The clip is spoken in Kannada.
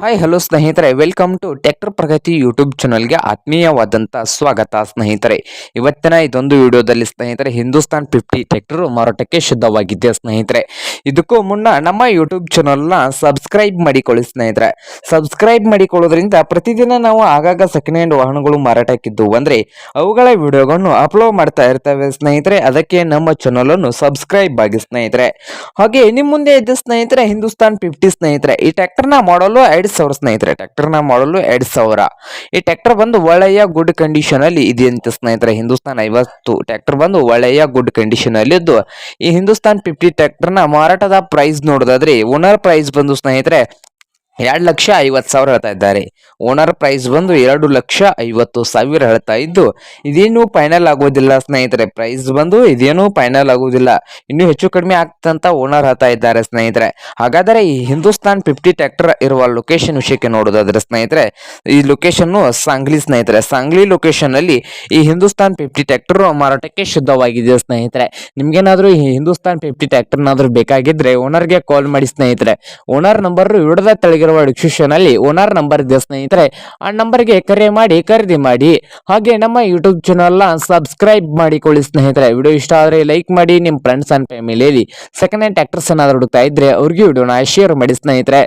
ಹಾಯ್ ಹಲೋ ಸ್ನೇಹಿತರೆ. Welcome to tractor Pragati YouTube ಚಾನಲ್ಗೆ ಆತ್ಮೀಯವಾದಂಥ ಸ್ವಾಗತ ಸ್ನೇಹಿತರೆ. ಇವತ್ತಿನ ಇದೊಂದು ವಿಡಿಯೋದಲ್ಲಿ ಸ್ನೇಹಿತರೆ, ಹಿಂದೂಸ್ತಾನ್ ಫಿಫ್ಟಿ ಟ್ಯಾಕ್ಟರ್ ಮಾರಾಟಕ್ಕೆ ಶುದ್ಧವಾಗಿದೆ ಸ್ನೇಹಿತರೆ? ಇದಕ್ಕೂ ಮುನ್ನ ನಮ್ಮ ಯೂಟ್ಯೂಬ್ ಚಾನಲ್ನ ಸಬ್ಸ್ಕ್ರೈಬ್ ಮಾಡಿಕೊಳ್ಳಿ ಸ್ನೇಹಿತರೆ. ಸಬ್ಸ್ಕ್ರೈಬ್ ಮಾಡಿಕೊಳ್ಳೋದ್ರಿಂದ ಪ್ರತಿದಿನ ನಾವು ಆಗಾಗ ಸೆಕೆಂಡ್ ಹ್ಯಾಂಡ್ ವಾಹನಗಳು ಮಾರಾಟಕ್ಕಿದ್ದು ಅಂದರೆ ಅವುಗಳ ವಿಡಿಯೋಗಳನ್ನು ಅಪ್ಲೋಡ್ ಮಾಡ್ತಾ ಇರ್ತವೆ ಸ್ನೇಹಿತರೆ. ಅದಕ್ಕೆ ನಮ್ಮ ಚಾನಲನ್ನು ಸಬ್ಸ್ಕ್ರೈಬ್ ಆಗಿ ಸ್ನೇಹಿತರೆ. ಹಾಗೆ ನಿಮ್ಮ ಮುಂದೆ ಇದ್ದ ಸ್ನೇಹಿತರೆ, ಹಿಂದೂಸ್ತಾನ್ ಫಿಫ್ಟಿ ಸ್ನೇಹಿತರೆ, ಈ ಟ್ಯಾಕ್ಟರ್ನ ಮಾಡಲು ಎರಡ್ ಸಾವಿರ ಸ್ನೇಹಿತರೆ, ಟ್ರ್ಯಾಕ್ಟರ್ನ ಮಾಡಲು ಎರಡು ಸಾವಿರ. ಈ ಟ್ರ್ಯಾಕ್ಟರ್ ಬಂದು ಒಳ್ಳೆಯ ಗುಡ್ ಕಂಡೀಷನ್ ಅಲ್ಲಿ ಇದೆ ಅಂತ ಸ್ನೇಹಿತರೆ, ಹಿಂದೂಸ್ತಾನ್ ಐವತ್ತು ಟ್ರ್ಯಾಕ್ಟರ್ ಬಂದು ಒಳ್ಳೆಯ ಗುಡ್ ಕಂಡೀಷನ್ ಅಲ್ಲಿ ಇದ್ದು, ಈ ಹಿಂದೂಸ್ತಾನ್ ಫಿಫ್ಟಿ ಟ್ರ್ಯಾಕ್ಟರ್ನ ಮಾರಾಟದ ಪ್ರೈಸ್ ನೋಡೋದಾದ್ರೆ ಓನರ್ ಪ್ರೈಸ್ ಬಂದು ಸ್ನೇಹಿತರೆ ಎರಡು ಲಕ್ಷ ಐವತ್ತು ಸಾವಿರ ಹೇಳ್ತಾ ಇದ್ದಾರೆ. ಓನರ್ ಪ್ರೈಸ್ ಬಂದು ಎರಡು ಲಕ್ಷ ಐವತ್ತು ಸಾವಿರ ಹೇಳ್ತಾ ಇದ್ದು, ಇದೇನು ಫೈನಲ್ ಆಗೋದಿಲ್ಲ ಸ್ನೇಹಿತರೆ. ಪ್ರೈಸ್ ಬಂದು ಇದೇನು ಫೈನಲ್ ಆಗೋದಿಲ್ಲ. ಇನ್ನೂ ಹೆಚ್ಚು ಕಡಿಮೆ ಆಗ್ತಂತ ಓನರ್ ಹೇಳ್ತಾ ಇದ್ದಾರೆ ಸ್ನೇಹಿತರೆ. ಹಾಗಾದರೆ ಈ ಹಿಂದೂಸ್ತಾನ್ ಫಿಫ್ಟಿ ಟ್ರ್ಯಾಕ್ಟರ್ ಇರುವ ಲೊಕೇಶನ್ ವಿಷಯಕ್ಕೆ ನೋಡೋದಾದ್ರೆ ಸ್ನೇಹಿತರೆ, ಈ ಲೊಕೇಶನ್ ಸಾಂಗ್ಲಿ ಸ್ನೇಹಿತರೆ. ಸಾಂಗ್ಲಿ ಲೊಕೇಶನ್ ಅಲ್ಲಿ ಈ ಹಿಂದೂಸ್ತಾನ್ ಫಿಫ್ಟಿ ಟ್ರ್ಯಾಕ್ಟರ್ ಮಾರಾಟಕ್ಕೆ ಶುದ್ಧವಾಗಿದೆ ಸ್ನೇಹಿತರೆ. ನಿಮ್ಗೇನಾದ್ರೂ ಈ ಹಿಂದೂಸ್ತಾನ್ ಫಿಫ್ಟಿ ಟ್ರ್ಯಾಕ್ಟರ್ನಾದ್ರೂ ಬೇಕಾಗಿದ್ರೆ ಓನರ್ಗೆ ಕಾಲ್ ಮಾಡಿ ಸ್ನೇಹಿತರೆ. ಓನರ್ ನಂಬರ್ ವಿಡದ ತೆಳಗಿರುವ ಡಿಸ್ಕ್ರಿಪ್ಷನ್ ಅಲ್ಲಿ ಓನರ್ ನಂಬರ್ ಇದೆ ಸ್ನೇಹಿತರೆ, ಆ ನಂಬರ್ಗೆ ಕರೆ ಮಾಡಿ, ಖರೀದಿ ಮಾಡಿ. ಹಾಗೆ ನಮ್ಮ ಯೂಟ್ಯೂಬ್ ಚಾನಲ್ನ ಸಬ್ಸ್ಕ್ರೈಬ್ ಮಾಡಿಕೊಳ್ಳಿ ಸ್ನೇಹಿತರೆ. ವಿಡಿಯೋ ಇಷ್ಟ ಆದರೆ ಲೈಕ್ ಮಾಡಿ ನಿಮ್ಮ ಫ್ರೆಂಡ್ಸ್ ಅಂಡ್ ಫ್ಯಾಮಿಲಿಯಲ್ಲಿ ಸೆಕೆಂಡ್ ಹ್ಯಾಂಡ್ ಟ್ರ್ಯಾಕ್ಟರ್ಸ್ ಏನಾದ್ರು ಹುಡುಕ್ತಾ ಇದ್ರೆ ಅವ್ರಿಗೆ ವಿಡಿಯೋನ ಶೇರ್ ಮಾಡಿ ಸ್ನೇಹಿತರೆ.